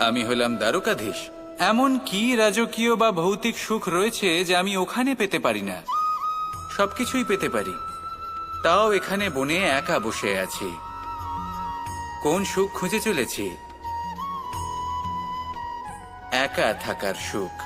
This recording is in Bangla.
আমি হলাম দ্বারকাধীশ। এমন কি রাজকীয় বা ভৌতিক সুখ রয়েছে যে আমি ওখানে পেতে পারি না? সবকিছুই পেতে পারি। তাও এখানে বনে একা বসে আছি। কোন সুখ খুঁজে চলেছি? একা থাকার সুখ।